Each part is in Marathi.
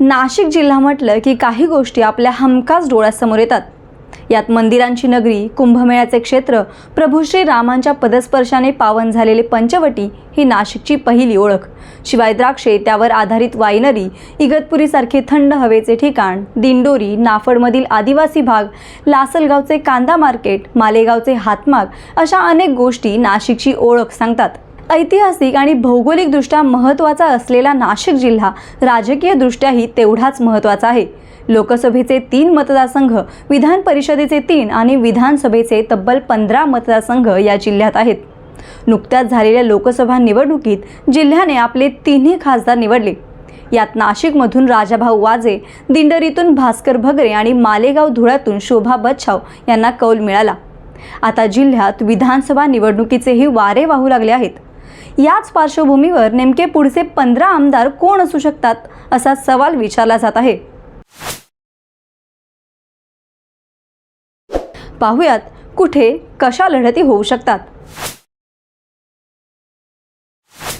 नाशिक जिल्हा म्हटलं की काही गोष्टी आपल्या हमखास डोळ्यासमोर येतात. यात मंदिरांची नगरी कुंभमेळ्याचे क्षेत्र प्रभू श्री रामांच्या पदस्पर्शाने पावन झालेले पंचवटी ही नाशिकची पहिली ओळख. शिवाय द्राक्षे त्यावर आधारित वायनरी इगतपुरीसारखे थंड हवेचे ठिकाण दिंडोरी नाफडमधील आदिवासी भाग लासलगावचे कांदा मार्केट मालेगावचे हातमाग अशा अनेक गोष्टी नाशिकची ओळख सांगतात. ऐतिहासिक आणि भौगोलिकदृष्ट्या महत्त्वाचा असलेला नाशिक जिल्हा राजकीयदृष्ट्याही तेवढाच महत्त्वाचा आहे. लोकसभेचे तीन मतदारसंघ विधान परिषदेचे तीन आणि विधानसभेचे तब्बल पंधरा मतदारसंघ या जिल्ह्यात आहेत. नुकत्याच झालेल्या लोकसभा निवडणुकीत जिल्ह्याने आपले तिन्ही खासदार निवडले. यात नाशिकमधून राजाभाऊ वाजे दिंडरीतून भास्कर भगरे आणि मालेगाव धुळ्यातून शोभा बच्छाव यांना कौल मिळाला. आता जिल्ह्यात विधानसभा निवडणुकीचेही वारे वाहू लागले आहेत. याच पार्श्वभूमीवर नेमके पुढचे पंधरा आमदार कोण असू शकतात असा सवाल विचारला जात आहे. पाहुयात कुठे कशा लढती होऊ शकतात.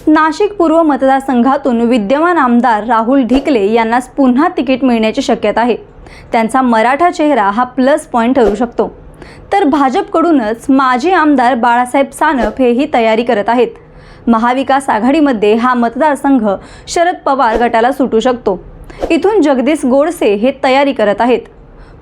नाशिक पूर्व मतदारसंघातून विद्यमान आमदार राहुल ढिकले यांनाच पुन्हा तिकीट मिळण्याची शक्यता आहे. त्यांचा मराठा चेहरा हा प्लस पॉईंट ठरू शकतो. तर भाजपकडूनच माजी आमदार बाळासाहेब सानप हेही तयारी करत आहेत. महाविकास आघाडीमध्ये हा मतदारसंघ शरद पवार गटाला सुटू शकतो. इथून जगदीश गोडसे हे तयारी करत आहेत.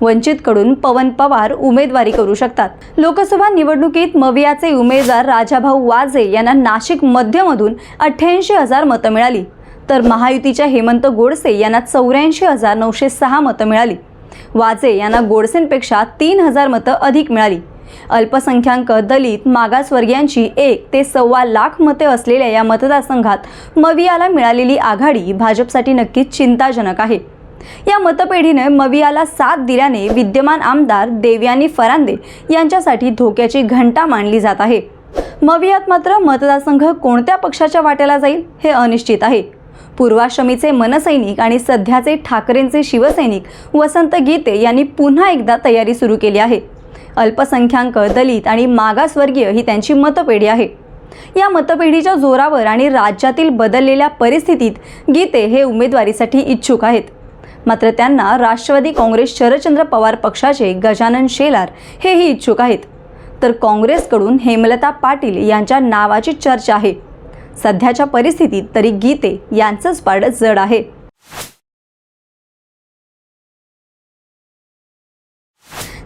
वंचितकडून पवन पवार उमेदवारी करू शकतात. लोकसभा निवडणुकीत मवियाचे उमेदवार राजाभाऊ वाजे यांना नाशिक मध्यमधून अठ्ठ्याऐंशी हजार मतं मिळाली. तर महायुतीच्या हेमंत गोडसे यांना चौऱ्याऐंशी हजार नऊशे सहा मतं मिळाली. वाजे यांना गोडसेंपेक्षा तीन हजार मतं अधिक मिळाली. अल्पसंख्याक दलित मागासवर्गीयांची एक ते सव्वा लाख मते असलेल्या या मतदारसंघात मवियाला मिळालेली आघाडी भाजपसाठी नक्कीच चिंताजनक आहे. या मतपेढीने मवियाला साथ दिल्याने विद्यमान आमदार देवयानी फरांदे यांच्यासाठी धोक्याची घंटा मांडली जात आहे. मवियात मात्र मतदारसंघ कोणत्या पक्षाच्या वाट्याला जाईल हे अनिश्चित आहे. पूर्वाश्रमीचे मनसैनिक आणि सध्याचे ठाकरेंचे शिवसैनिक वसंत गीते यांनी पुन्हा एकदा तयारी सुरू केली आहे. अल्पसंख्याक दलित आणि मागासवर्गीय ही त्यांची मतपेढी आहे. या मतपेढीच्या जोरावर आणि राज्यातील बदललेल्या परिस्थितीत गीते हे उमेदवारीसाठी इच्छुक आहेत. मात्र त्यांना राष्ट्रवादी काँग्रेस शरदचंद्र पवार पक्षाचे गजानन शेलार हेही इच्छुक आहेत. तर काँग्रेसकडून हेमलता पाटील यांच्या नावाची चर्चा आहे. सध्याच्या परिस्थितीत तरी गीते यांचंच पारडं जड आहे.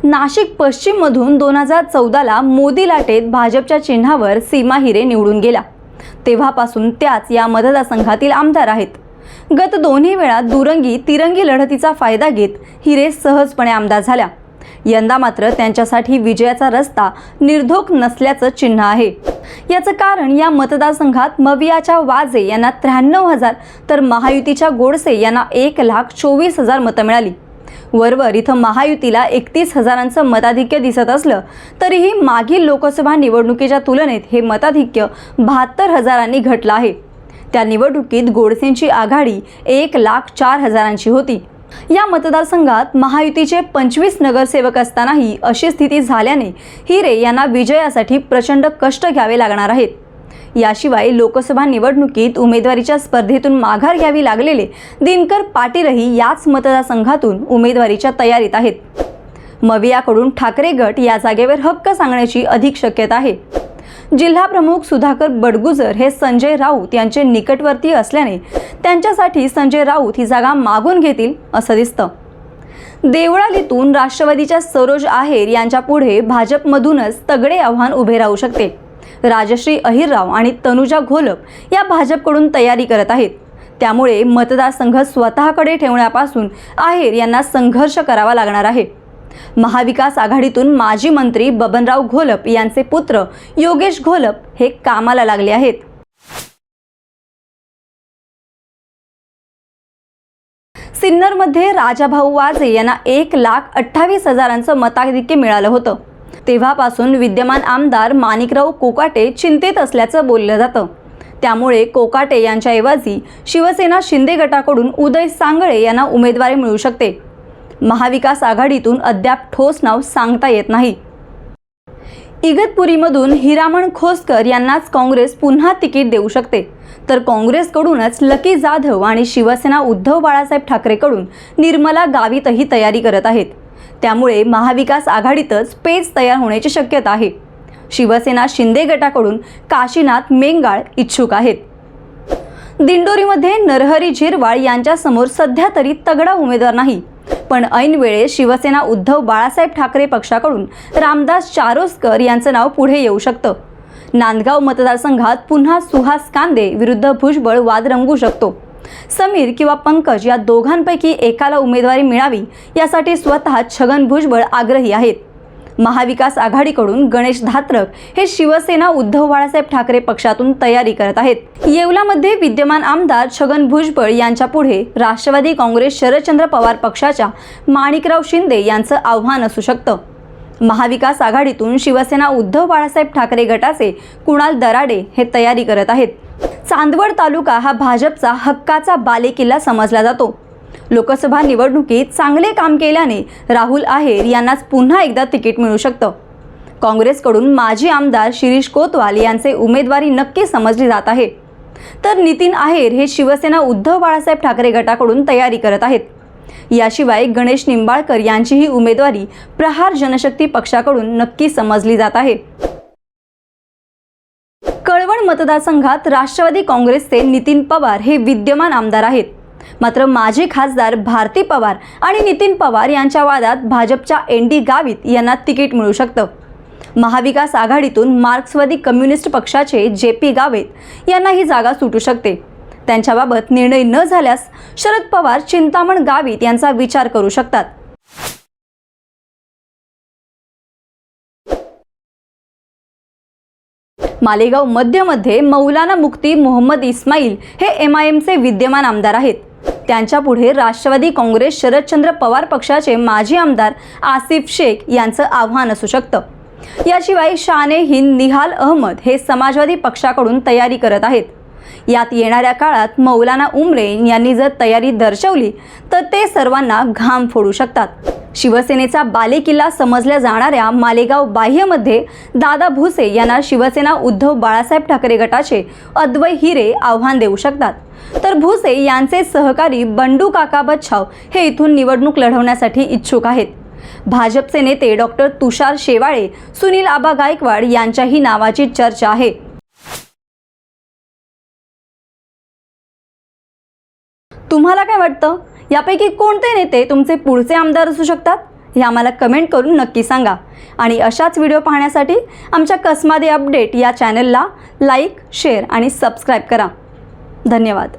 नाशिक पश्चिममधून दोन हजार चौदाला मोदी लाटेत भाजपच्या चिन्हावर सीमा हिरे निवडून गेला तेव्हापासून त्याच या मतदारसंघातील आमदार आहेत. गत दोन्ही वेळा दुरंगी तिरंगी लढतीचा फायदा घेत हिरे सहजपणे आमदार झाल्या. यंदा मात्र त्यांच्यासाठी विजयाचा रस्ता निर्धोक नसल्याचं चिन्ह आहे. याचं कारण या मतदारसंघात मवियाच्या वाजे यांना त्र्याण्णव हजार तर महायुतीच्या गोडसे यांना एक लाख चोवीस हजार मतं मिळाली. वरवर इथं महायुतीला एकतीस हजारांचं मताधिक्य दिसत असलं तरीही मागील लोकसभा निवडणुकीच्या तुलनेत हे मताधिक्य बहात्तर हजारांनी घटलं आहे. त्या निवडणुकीत गोडसेंची आघाडी एक लाख चार हजारांची होती. या मतदारसंघात महायुतीचे पंचवीस नगरसेवक असतानाही अशी स्थिती झाल्याने हिरे यांना विजयासाठी प्रचंड कष्ट घ्यावे लागणार आहेत. याशिवाय लोकसभा निवडणुकीत उमेदवारीच्या स्पर्धेतून माघार घ्यावी लागलेले दिनकर पाटीलही याच मतदारसंघातून उमेदवारीच्या तयारीत आहेत. मवियाकडून ठाकरे गट या जागेवर हक्क सांगण्याची अधिक शक्यता आहे. जिल्हा प्रमुख सुधाकर बडगुजर हे संजय राऊत यांचे निकटवर्ती असल्याने त्यांच्यासाठी संजय राऊत ही जागा मागून घेतील असं दिसतं. देवळालीतून राष्ट्रवादीच्या सरोज आहेर यांच्या पुढे भाजपमधूनच तगडे आव्हान उभे राहू शकते. राजश्री अहिरराव आणि तनुजा घोलप या भाजपकडून तयारी करत आहेत. त्यामुळे मतदारसंघ स्वतःकडे ठेवण्यापासून आहेर यांना संघर्ष करावा लागणार आहे. महाविकास आघाडीतून माजी मंत्री बबनराव घोलप यांचे पुत्र योगेश घोलप हे कामाला लागले आहेत. सिन्नरमध्ये राजाभाऊ वाजे यांना एक लाख अठ्ठावीस हजारांचं मताधिक्य मिळालं होतं. तेव्हापासून विद्यमान आमदार माणिकराव कोकाटे चिंतेत असल्याचं बोललं जातं. त्यामुळे कोकाटे यांच्याऐवजी शिवसेना शिंदे गटाकडून उदय सांगळे यांना उमेदवारी मिळू शकते. महाविकास आघाडीतून अद्याप ठोस नाव सांगता येत नाही. इगतपुरीमधून हिरामण खोसकर यांनाच काँग्रेस पुन्हा तिकीट देऊ शकते. तर काँग्रेसकडूनच लकी जाधव आणि शिवसेना उद्धव बाळासाहेब ठाकरेकडून निर्मला गावितही तयारी करत आहेत. त्यामुळे महाविकास आघाडीतच पेच तयार होण्याची शक्यता आहे. शिवसेना शिंदे गटाकडून काशीनाथ मेंगाळ इच्छुक आहेत. दिंडोरीमध्ये नरहरी झिरवाळ यांच्यासमोर सध्या तरी तगडा उमेदवार नाही. पण ऐनवेळे शिवसेना उद्धव बाळासाहेब ठाकरे पक्षाकडून रामदास चारोसकर यांचं नाव पुढे येऊ शकतं. नांदगाव मतदारसंघात पुन्हा सुहास कांदे विरुद्ध भुजबळ वाद रंगू शकतो. समीर किंवा पंकज या दोघांपैकी एकाला उमेदवारी मिळावी यासाठी स्वतः छगन भुजबळ आग्रही आहेत. महाविकास आघाडीकडून गणेश धात्रक हे शिवसेना उद्धव बाळासाहेब ठाकरे पक्षातून तयारी करत आहेत. येवलामध्ये विद्यमान आमदार छगन भुजबळ यांच्या पुढे राष्ट्रवादी काँग्रेस शरदचंद्र पवार पक्षाच्या माणिकराव शिंदे यांचं आव्हान असू शकतं. महाविकास आघाडीतून शिवसेना उद्धव बाळासाहेब ठाकरे गटाचे कुणाल दराडे हे तयारी करत आहेत. चांदवड तालुका हा भाजपचा हक्काचा बालेकिल्ला समजला जातो. लोकसभा निवडणुकीत चांगले काम केल्याने राहुल आहेर यांनाच पुन्हा एकदा तिकीट मिळू शकतं. काँग्रेसकडून माजी आमदार शिरीष कोतवाल यांचे उमेदवारी नक्की समजली जात आहे. तर नितीन आहेर हे शिवसेना उद्धव बाळासाहेब ठाकरे गटाकडून तयारी करत आहेत. याशिवाय गणेश निंबाळकर यांचीही उमेदवारी प्रहार जनशक्ती पक्षाकडून नक्की समजली जात आहे. मालवण मतदारसंघात राष्ट्रवादी काँग्रेसचे नितीन पवार हे विद्यमान आमदार आहेत. मात्र माजी खासदार भारती पवार आणि नितीन पवार यांच्या वादात भाजपच्या एन डी गावित यांना तिकीट मिळू शकतं. महाविकास आघाडीतून मार्क्सवादी कम्युनिस्ट पक्षाचे जे पी गावित यांना ही जागा सुटू शकते. त्यांच्याबाबत निर्णय न झाल्यास शरद पवार चिंतामण गावित यांचा विचार करू शकतात. मालेगाव मध्यमध्ये मौलाना मुक्ती मोहम्मद इस्माईल हे एम आय एमचे विद्यमान आमदार आहेत. त्यांच्या पुढे राष्ट्रवादी काँग्रेस शरदचंद्र पवार पक्षाचे माजी आमदार आसिफ शेख यांचं आव्हान असू शकतं. याशिवाय शाने हिंद निहाल अहमद हे समाजवादी पक्षाकडून तयारी करत आहेत. यात येणाऱ्या काळात मौलाना उमरे यांनी जर तयारी दर्शवली तर ते सर्वांना घाम फोडू शकतात. शिवसेनेचा बालेकिल्ला समजल्या जाणाऱ्या मालेगाव बाह्यमध्ये दादा भुसे यांना शिवसेना उद्धव बाळासाहेब ठाकरे गटाचे अद्वय हिरे आव्हान देऊ शकतात. तर भुसे यांचे सहकारी बंडू काका बच्छाव हे इथून निवडणूक लढवण्यासाठी इच्छुक आहेत. भाजपचे नेते डॉक्टर तुषार शेवाळे सुनील आबा गायकवाड यांच्याही नावाची चर्चा आहे. तुम्हाला काय वाटतं? यापैकी कोणते नेते तुमचे पुढचे आमदार असू शकतात? हे आम्हाला कमेंट करून नक्की सांगा. आणि अशाच व्हिडिओ पाहण्यासाठी आमच्या कसमादे अपडेट या चॅनलला लाईक शेअर आणि सबस्क्राईब करा. धन्यवाद.